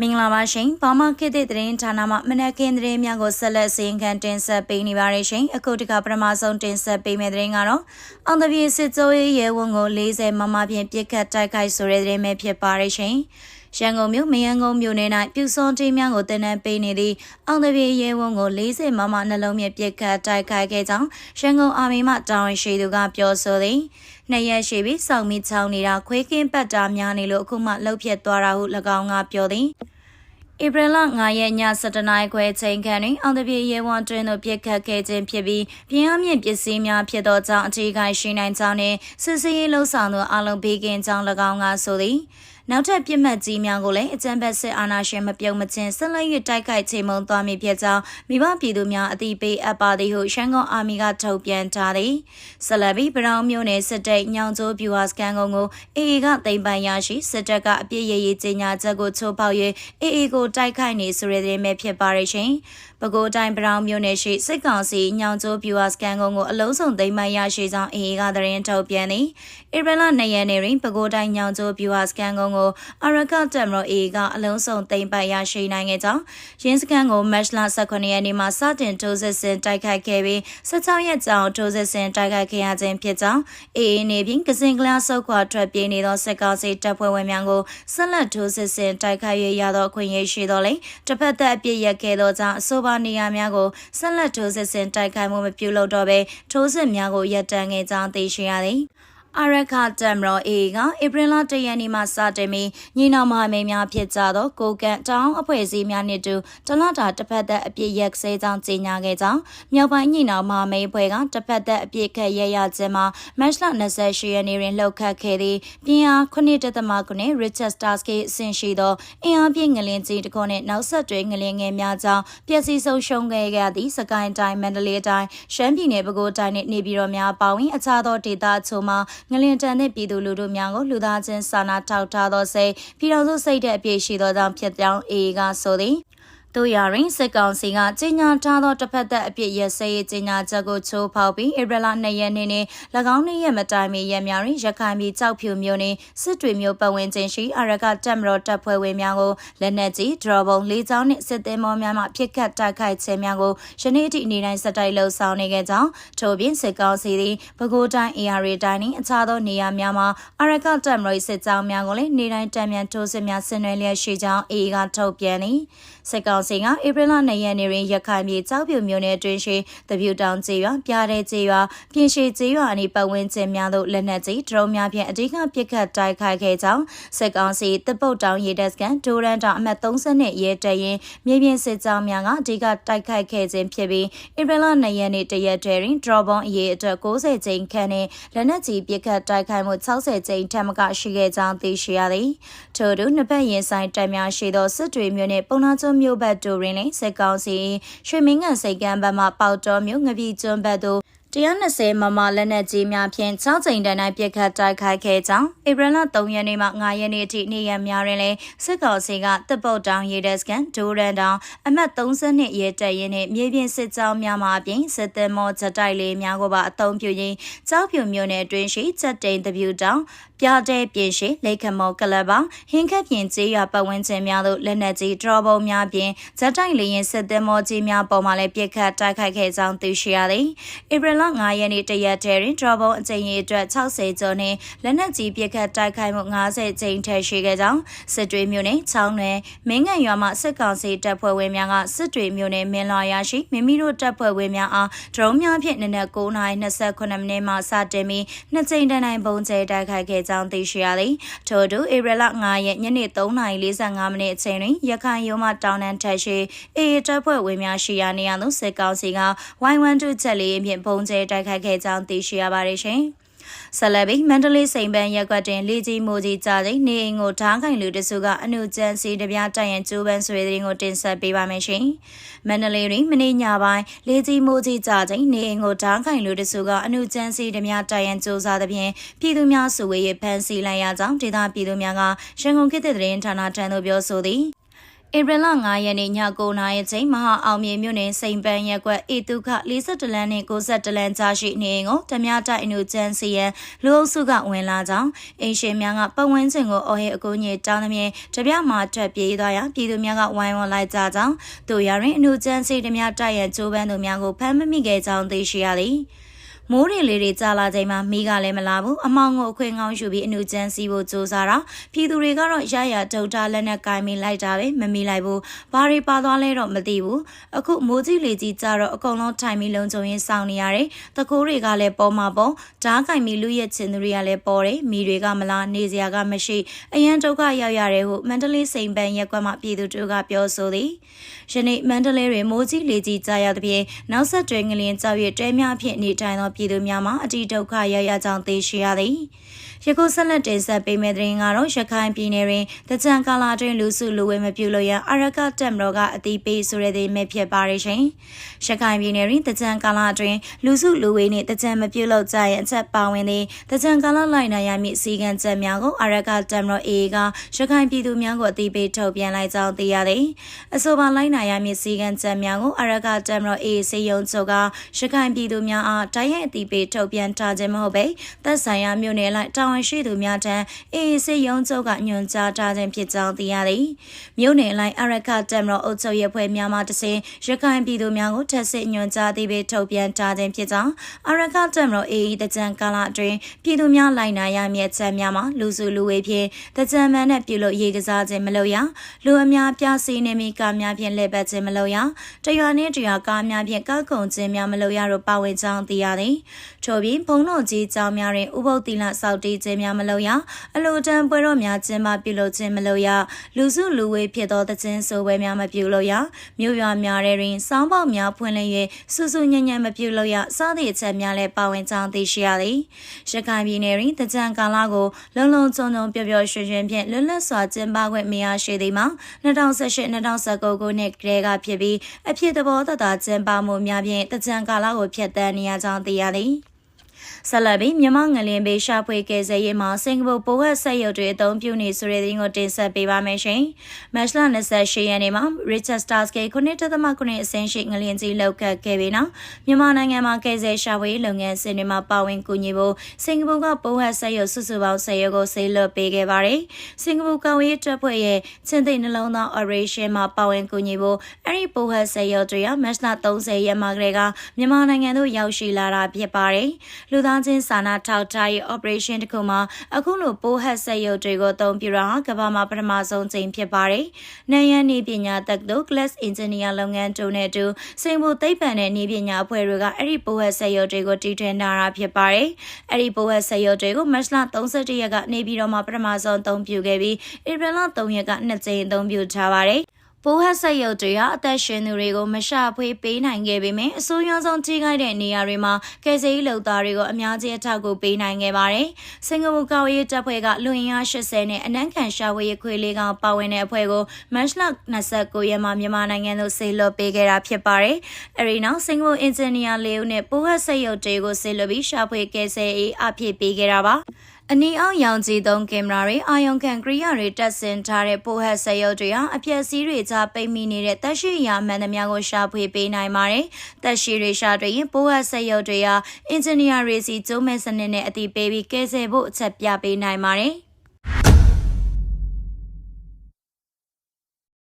မင်္ဂလာပါရှင်။ဘာမခေတ်သစ်သတင်းဌာနမှမနက်ခင်းသတင်းများကိုဆက်လက်စင်ခံတင်ဆက်ပေးနေပါရရှင်။အခုတကပထမဆုံးတင်ဆက်ပေးမယ့်သတင်းကတော့အောင်တပြေစစ်စိုးရေးရဲဝန်ကို40မမဖြင့်ပြစ်ခတ်တိုက်ခိုက်ဆိုတဲ့သတင်းပဲဖြစ်ပါရရှင်။ ရန်ကုန်မြို့မယန်းကုန်းမြို့နယ်၌ပြူစောတီးများကိုတင်နန်းပေးနေသည့်အောင်တပြေရဲဝန်ကို40မမနှလုံးမြစ်ပြစ်ခတ်တိုက်ခိုက်ခဲ့ကြောင်းရန်ကုန်အာမီမှတာဝန်ရှိသူကပြောဆိုသည်။နှစ်ရက်ရှိပြီးစောင့်မိချောင်းနေတာခွေးကင်းပတ်တာများနေလို့အခုမှလှုပ်ဖြစ်သွားတာဟု၎င်းကပြောသည်။ဧပြီလ9ရက်ည7:00နာရီခွဲချိန်ခန့်တွင်အောင်တပြေရဲဝံတွင်သို့ပြစ်ခတ်ခဲ့ခြင်းဖြစ်ပြီးပြင်းအားမြင့်ပစ္စည်းများဖြစ်သောကြောင့်အထူးခိုင်ရှိနိုင်ကြောင်းနှင့်စစ်ဆေးရေးလှုပ်ဆောင်သူအလုံးဘေးကင်းကြောင်း၎င်းကဆိုသည် နောက်ထပ်ပြစ်မှတ်ကြီးများကိုလည်းအကြံဖက်စစ်အာဏာရှင်မပြုံမချင်းဆက်လက်၍တိုက်ခိုက်ချိန်မုံသွားမည်ဖြစ်ကြောင်းမိဘပြည်သူများအသိပေးအပ်ပါသည်ဟုရှမ်းကုန်အာမီကထုတ်ပြန်ထားသည်ဆက်လက်ပြီးဗရောင်းမျိုးနယ်စစ်တပ်ညောင်ကျိုးဗျူဟာစကန်ကုန်ကိုအေအေကသိမ်းပိုင်ရရှိစစ်တပ်ကအပြစ်ရရေးကြေညာချက်ကိုချိုးဖောက်၍အေအေကိုတိုက်ခိုက်နေဆိုတဲ့သတင်းပဲဖြစ်ပါရဲ့ရှင်ပဲခူးတိုင်းဗရောင်းမြို့နယ်ရှိစစ်ကောင်စီညောင်ကျိုးဗျူဟာစကန်ကုန်ကိုအလုံးစုံသိမ်းပိုင်ရရှိကြောင်းအေအေကသတင်းထုတ်ပြန်သည်ဧပြီလ2ရက်နေ့တွင်ပဲခူးတိုင်းညောင်ကျိုးဗျူဟာစကန်ကုန်ကိုအရကတက်မရောအေက အလုံးစုံသိမ်းပိုင်ရရှိနိုင်ခဲ့ကြောင်းရင်းစကန်ကိုမတ်လ18ရက်နေ့မှာစတင်ထိုးစစ်ဆင်တိုက်ခိုက်ခဲ့ပြီး16ရက်ကြာထိုးစစ်ဆင်တိုက်ခိုက်ခဲ့ရခြင်းဖြစ်ကြောင်းအေအေနေပြင်ကစင်ကလာဆုတ်ခွာထွက်ပြေးနေသောစစ်ကောင်စီတပ်ဖွဲ့ဝင်များကိုဆက်လက်ထိုးစစ်ဆင်တိုက်ခိုက်ရရသောအခွင့်အရေးရှိသောလေတစ်ဖက်သက်အပြစ်ရက်ခဲ့သောကြောင့်အဆိုပါနေရာများကိုဆက်လက်ထိုးစစ်ဆင်တိုက်ခိုက်မှုမပြုလုပ်တော့ဘဲထိုးစစ်များကိုရပ်တန့်ခဲ့ကြောင်းသိရှိရသည် အရခတမ်ရောအေကဧပြီလ၁ရက်နေ့မှစတင်ပြီးညီနောင်မဟာမိတ်များဖြစ်ကြသောကိုကန်တောင်အဖွဲ့အစည်းများနှင့်တူတလတာတစ်ဖက်သက်အပြစ်ရက်စဲကြောင်းကြေညာခဲ့ကြောင်းမြောက်ပိုင်းညီနောင်မဟာမိတ်ဖွဲ့ကတစ်ဖက်သက်အပြစ်ခတ်ရရခြင်းမှာမတ်လ28ရက်နေ့တွင်လှုပ်ခတ်ခဲ့သည့်ပြင်းအား9.9 Richard Starsky အဆင့်ရှိသောအင်အားပြည့်ငလင်းကြီးတစ်ခုနှင့်နောက်ဆက်တွဲငလင်းငယ်များကြောင့်ပျက်စီးဆုံးရှုံးခဲ့ရသည့်စကိုင်းတိုင်းမန္တလေးတိုင်းရှမ်းပြည်နယ်ပဲခူးတိုင်းနှင့်နေပြည်တော်များပါဝင်အခြားသောဒေသအချို့မှာငလင်တန်တဲ့ပြည်သူလူထုများကိုလူသားချင်းစာနာထောက်ထားသောစိတ်ပြည်တော်စုစိတ်တဲ့အပြည့်ရှိသောကြောင့်ဖြစ်ကြောင်းအေကဆိုသည် တို့ရရင်စစ်ကောင်စီကကြေညာထားသောတစ်ဖက်သက်အပြစ်ရစဲရေးကြေညာချက်ကိုချိုးဖောက်ပြီးဧပြီလ2ရက်နေ့နေ့၎င်းနေ့ရက်မတိုင်မီရက်များတွင်ရခိုင်ပြည်ကြောက်ဖြူမြို့နယ်စစ်တွေမြို့ပတ်ဝန်းကျင်ရှိအရကတက်မတော်တပ်ဖွဲ့ဝင်များကိုလက်နက်ကြီးဒရော်ဘုံလေးချောင်းနှင့်စစ်သည်မောများမှပြစ်ခတ်တိုက်ခိုက်ခြင်းများကိုယနေ့ထိအနေတိုင်းစတိုက်လှုပ်ဆောင်နေခဲ့ကြောင်းထို့ပြင်စစ်ကောင်စီသည်ပဲခူးတိုင်း AR တိုင်းနှင့်အခြားသောနေရာများမှာအရကတက်မတော်စစ်ကြောင်းများကိုလည်းနေတိုင်းတံမြန်ထိုးစစ်များဆင်နွှဲလျက်ရှိကြောင်း AA ကထုတ်ပြန်သည်စစ်ကောင်စီကဧပြီလ2ရက်နေ့တွင်ရခိုင်ပြည်ကြောက်ပြူမြို့နယ်တွင်ရှိတပြူတောင်ကျေးရွာပြားတဲ့ကျေးရွာပြင်ရှိကျေးရွာအနီးပတ်ဝန်းကျင်များသို့လက်နက်ကြီးဒရုန်းများဖြင့်အဓိကပစ်ခတ်တိုက်ခိုက်ခဲ့ကြောင်းစစ်ကောင်စီတပ်ပုတ်တောင်ရေတပ်စကန်ဒိုရန်တောင်အမှတ်30ရဲတရင်မြေပြင်စစ်ကြောင်းများကအဓိကတိုက်ခိုက်ခဲ့ခြင်းဖြစ်ပြီးဧပြီလ2ရက်နေ့တရက်တည်းတွင်ဒရောဘွန်အရေးအတွက်60ကျင်းခန့်နဲ့လက်နက်ကြီးပစ်ခတ်တိုက်ခိုက်မှု60ကျင်းထက်မကရှိခဲ့ကြောင်းသိရှိရသည်ထို့သူနှစ်ဖက်ရင်ဆိုင်တပ်များရှိသောစစ်တွေမျိုးနှင့်ပုံနာကျွန်းမျိုးဘက်တို့တွင်လည်းစစ်ကောင်စီရွှေမင်းကန်စိတ်ကမ်းဘက်မှပေါတော်မျိုးငပြည်ကျွန်းဘက်သို့120မမလက်နက်ကြီးများဖြင့်6ကြိမ်တန်းတိုင်းပစ်ခတ်တိုက်ခိုက်ခဲ့ကြောင်းဧပြီလ3ရက်နေ့မှ9ရက်နေ့အထိနေ့ရက်များတွင်လည်းစစ်ကောင်စီကတပ်ပုတ်တောင်ရေဒက်စကန်ဒိုရန်တောင်အမှတ်32ရဲတပ်ရင်းနှင့်မြေပြင်စစ်ကြောင်းများမှအပြင်စစ်သည်မောဂျတိုက်လေးများကိုပါအုံပြုရင်းကြောက်ဖြူမြို့နယ်အတွင်းရှိချက်တိန်တပြူတောင်ပြတဲ့ပြင်ရှိလိခမောကလပါဟင်းခက်ပြင်ကျေးရွာပတ်ဝန်းကျင်များသို့လက်နက်ကြီးဒရောဘုံများပြင်ဇက်တိုက်လေးရင်စစ်သည်မောကြီးများပေါ်မှလည်းပစ်ခတ်တိုက်ခိုက်ခဲ့ကြောင်းသိရှိရသည်ဧပြီလ9ရက်နေ့တရက်တည်းတွင်ဒရောဘုံအကြိမ်ရေအတွက်60ကျော်နှင့်လက်နက်ကြီးပစ်ခတ်တိုက်ခိုက်မှု90ကျိန်ထက်ရှိခဲ့ကြောင်းစစ်တွေမြို့နယ်ချောင်းနယ်မင်းငံရွာမှစစ်ကောင်စီတပ်ဖွဲ့ဝင်များကစစ်တွေမြို့နယ်မင်းလာရရှိမိမိတို့တပ်ဖွဲ့ဝင်များအားဒရုန်းများဖြင့်နနက်9:29မိနစ်မှစတင်ပြီးနှစ်ကြိမ်တန်းတိုင်းပုံကျဲတိုက်ခိုက်ခဲ့ကြောင်းသိရှိရသည်ထို့သူဧပြီလ9ရက်ညနေ3:45မိနစ်အချိန်တွင်ရခိုင်ရုံးမှတောင်းတန်းထက်ရှိအေအေတပ်ဖွဲ့ဝင်များရှိရာနေရာသို့စစ်ကောင်စီက Y12 ချက်လေးဖြင့်ပုံကျဲတိုက်ခိုက်ခဲ့ကြောင်းသိရှိရပါတယ်ရှင်။ ဆက်လက်ပြီးမန္တလေးစိန်ပန်းရက်ကွက်တွင်လေကြီးမိုးကြီးကြားတဲ့နေအိမ်ကိုဓားခိုင်လူတစုကအနုကျန်းစီတပြားတိုက်ရင်ကျိုးပန်းဆွေတဲ့ကိုတင်ဆက်ပေးပါမယ်ရှင်။မန္တလေးတွင်မနေ့ညပိုင်းလေကြီးမိုးကြီးကြားတဲ့နေအိမ်ကိုဓားခိုင်လူတစုကအနုကျန်းစီတပြားတိုက်ရင်ကျိုးစားတဲ့ဖြင့်ပြည်သူများစုဝေးရဖန်စီလိုက်ရကြောင်းဒေသပြည်သူများကရန်ကုန်ခေတ်သစ်သတင်းဌာနထံသို့ပြောဆိုသည်။ ဧပြီလ9ရက်နေ့ည9:00နာရီချိန်မဟာအောင်မြေမြို့နယ်စိန်ပန်းရက်ကွက်အေတုခ42လမ်းနဲ့62လမ်းကြားရှိနေအိမ်ကိုဓမြတိုက်အနုကျန်းစီရန်လူအုပ်စုကဝင်လာကြောင်းအိမ်ရှင်များကပတ်ဝန်းကျင်ကိုအော်ဟစ်အကူအညီတောင်းသဖြင့်တပြမှာထွက်ပြေးသွားရာပြည်သူများကဝိုင်းဝန်းလိုက်ကြကြောင်းတို့ရရင်အနုကျန်းစီဓမြတိုက်ရန်ကြိုးပမ်းသူများကိုဖမ်းမမိခဲ့ကြောင်းသိရှိရသည်။ မိုးရင်လေးတွေကြာလာချိန်မှာမိကလည်းမလာဘူးအမောင်ကိုအခွင့်ကောင်းယူပြီးအနုကျန်းစီဖို့စူးစမ်းတာပြည်သူတွေကတော့ရရဒုတ်တာလက်နဲ့ကင်မိလိုက်တာပဲမမိလိုက်ဘူးဘာတွေပါသွားလဲတော့မသိဘူးအခုမိုးကြီးလေကြီးကြတော့အကုန်လုံးထိုင်ပြီးလုံးချုံရင်းစောင့်နေရတယ်တကိုးတွေကလည်းပေါ်မှာပေါ်ဓားကင်ပြီးလူရဲ့ချင်သူတွေကလည်းပေါ်တယ်မိတွေကမလားနေစရာကမရှိအရန်ဒုက္ခရောက်ရတယ်ဟုမန္တလေးစိန်ပန်းရက်ကွက်မှပြည်သူတို့ကပြောဆိုသည်ယနေ့မန္တလေးတွင်မိုးကြီးလေကြီးကြရောက်တဲ့ပြင်နောက်ဆက်တွဲငလျင်ကြောက်ရတဲများဖြင့်နေထိုင်သောပြည်သူများမှာအတိဒုက္ခရရကြောင်းသိရှိရသည် ယခုဆက်လက်တင်ဆက်ပေးမယ့်သတင်းကတော့ရခိုင်ပြည်နယ်တွင်တကြံကာလာတွင်လူစုလူဝေးမပြုလို့ရန်အရကတက်မတော်ကအတိပေးဆိုတဲ့သတင်းပဲဖြစ်ပါရရှင်ရခိုင်ပြည်နယ်တွင်တကြံကာလာတွင်လူစုလူဝေးနှင့်တကြံမပြုလို့ကြရန်အချက်ပါဝင်သည့်တကြံကာလာလိုက်နိုင်ရမည့်စီကံချက်များကိုအရကတက်မတော်အေကရခိုင်ပြည်သူများကိုအတိပေးထုတ်ပြန်လိုက်ကြောင်းသိရသည်အဆိုပါလိုက်နိုင်ရမည့်စီကံချက်များကိုအရကတက်မတော်အေစေယုံချုပ်ကရခိုင်ပြည်သူများအားတိုက်ရိုက်အတိပေးထုတ်ပြန်ထားခြင်းမဟုတ်ပေသက်ဆိုင်ရာမြို့နယ်လိုက်တာဝန်ရှိသူများထံအေးစစ်ရုံးချုပ်ကညွှန်ကြားထားခြင်းဖြစ်ကြောင်းသိရသည်မြို့နယ်လိုက်အရခတက်မတော်အုပ်ချုပ်ရေးဖွဲ့များမှတစဉ်ရခိုင်ပြည်သူများကိုထက်စစ်ညွှန်ကြားသည်ပဲထုတ်ပြန်ထားခြင်းဖြစ်ကြောင်းအရခတက်မတော်အေးတကြံကာလအတွင်းပြည်သူများလိုက်နာရမည့်ချက်များမှာလူစုလူဝေးဖြင့်တကြံမှန်နဲ့ပြုလို့ရေကစားခြင်းမလုပ်ရလူအများပြားစီနေမိကားများဖြင့်လှည့်ပတ်ခြင်းမလုပ်ရတရွာနှင့်တရွာကားများဖြင့်ကောက်ကုံခြင်းများမလုပ်ရတော့ပါဝင်ကြောင်းသိရသည်ထို့ပြင်ဘုံတော်ကြီးကြောင်းများတွင်ဥပုပ်တိလစောက်တီးခြင်းများမလုပ်ရအလိုတန်ပွဲတော်များကျင်းပပြုလုပ်ခြင်းမလုပ်ရလူစုလူဝေးဖြစ်သောတခြင်းဆိုပွဲများမပြုလုပ်ရမြို့ရွာများတွင်စောင်းပေါက်များဖွင့်လှစ်၍စုစုညံ့ညံ့မပြုလုပ်ရစသည့်အချက်များလည်းပါဝင်ကြောင်းသိရှိရသည်ရခိုင်ပြည်နယ်တွင်တကြံကာလကိုလုံလုံခြုံခြုံပျော်ပျော်ရွှင်ရွှင်ဖြင့်လွတ်လပ်စွာကျင်းပခွင့်မရရှိသည်မှာ2018-2019ခုနှစ်ကတည်းကဖြစ်ပြီးအဖြစ်သဘောသက်သာကျင်းပမှုများဖြင့်တကြံကာလကိုဖျက်ဆီးနေရကြောင်းသိရသည် ဆက်လက်ပြီးမြန်မာငလင်ဘေးရှာဖွေကယ်ဆယ်ရေးမှာစင်ကာပူပိုဟက်ဆက်ရုပ်တွေအသုံးပြုနေဆိုတဲ့သတင်းကိုတင်ဆက်ပေးပါမယ်ရှင်။မတ်လ28ရက်နေ့မှာ Richard Stars က9.9အဆင့်ရှိငလင်ကြီးလောက်ကပ်ခဲ့ပြီးနောက်မြန်မာနိုင်ငံမှာကယ်ဆယ်ရှာဖွေလုပ်ငန်းစဉ်တွေမှာပါဝင်ကူညီဖို့စင်ကာပူကပိုဟက်ဆက်ရုပ်စုစုပေါင်း10ရုပ်ကိုဆေးလွှတ်ပေးခဲ့ပါတယ်။စင်ကာပူကောင်ရေးတပ်ဖွဲ့ရဲ့ချင်းသိနှလုံးသား operation မှာပါဝင်ကူညီဖို့အဲ့ဒီပိုဟက်ဆက်ရုပ်တွေကမတ်လ30ရက်မှာကလေးကမြန်မာနိုင်ငံသို့ရောက်ရှိလာတာဖြစ်ပါတယ်။လူသားသားချင်းစာနာထောက်ထားရေး operation တစ်ခုမှာအခုလိုပိုးဟက်ဆက်ရုပ်တွေကိုအသုံးပြုတာကမ္ဘာမှာပထမဆုံးချိန်ဖြစ်ပါတယ်။နိုင်ရန်နေပညာတက္ကသိုလ် Glass Engineer လုပ်ငန်းတုံးနဲ့တူစင်ဘူသိပ္ပံနဲ့နေပညာအဖွဲ့တွေကအဲ့ဒီပိုးဟက်ဆက်ရုပ်တွေကိုတီထွင်ထားတာဖြစ်ပါတယ်။အဲ့ဒီပိုးဟက်ဆက်ရုပ်တွေကိုမတ်လ31ရက်ကနေပြည်တော်မှာပထမဆုံးအသုံးပြုခဲ့ပြီးဧပြီလ3ရက်ကနှစ်ကြိမ်အသုံးပြုထားပါတယ်။ ပိုးဟက်ဆက်ရုပ်တွေဟာအသက်ရှင်သူတွေကိုမရှာဖွေပေးနိုင်ခဲ့ပေမယ့်အဆိုးရွားဆုံးထိခိုက်တဲ့နေရာတွေမှာကယ်ဆယ်ရေးလုပ်သားတွေကိုအများကြီးအထောက်အကူပေးနိုင်ခဲ့ပါတယ်။စင်ကာပူကောက်ရေးတပ်ဖွဲ့ကလူရင်းအား80နဲ့အနက်ခံရှာဖွေရေးခွေလေးကောင်ပါဝင်တဲ့အဖွဲ့ကိုမတ်လ29ရက်မှာမြန်မာနိုင်ငံသို့ဆေးလွှတ်ပေးခဲ့တာဖြစ်ပါတယ်။အဲဒီနောက်စင်ကာပူအင်ဂျင်နီယာလေးဦးနဲ့ပိုးဟက်ဆက်ရုပ်တွေကိုဆေးလွှတ်ပြီးရှာဖွေကယ်ဆယ်ရေးအဖြစ်ပေးခဲ့တာပါ။ အနီအောင်ရောင်ကြည်သုံးကင်မရာတွေအာယုံခံကရိယာတွေတက်ဆင်ထားတဲ့ပိုဟက်ဆက်ရုပ်တွေဟာအပြည့်စည်းတွေကြားပိတ်မိနေတဲ့တက်ရှိရာမှန်သမျှကိုရှာဖွေပေးနိုင်ပါတယ်။တက်ရှိတွေရှာတွေ့ရင်ပိုဟက်ဆက်ရုပ်တွေဟာအင်ဂျင်နီယာတွေစီကျုံးမဲ့စနစ်နဲ့အတိပေးပြီးကဲဆယ်ဖို့အချက်ပြပေးနိုင်ပါတယ်။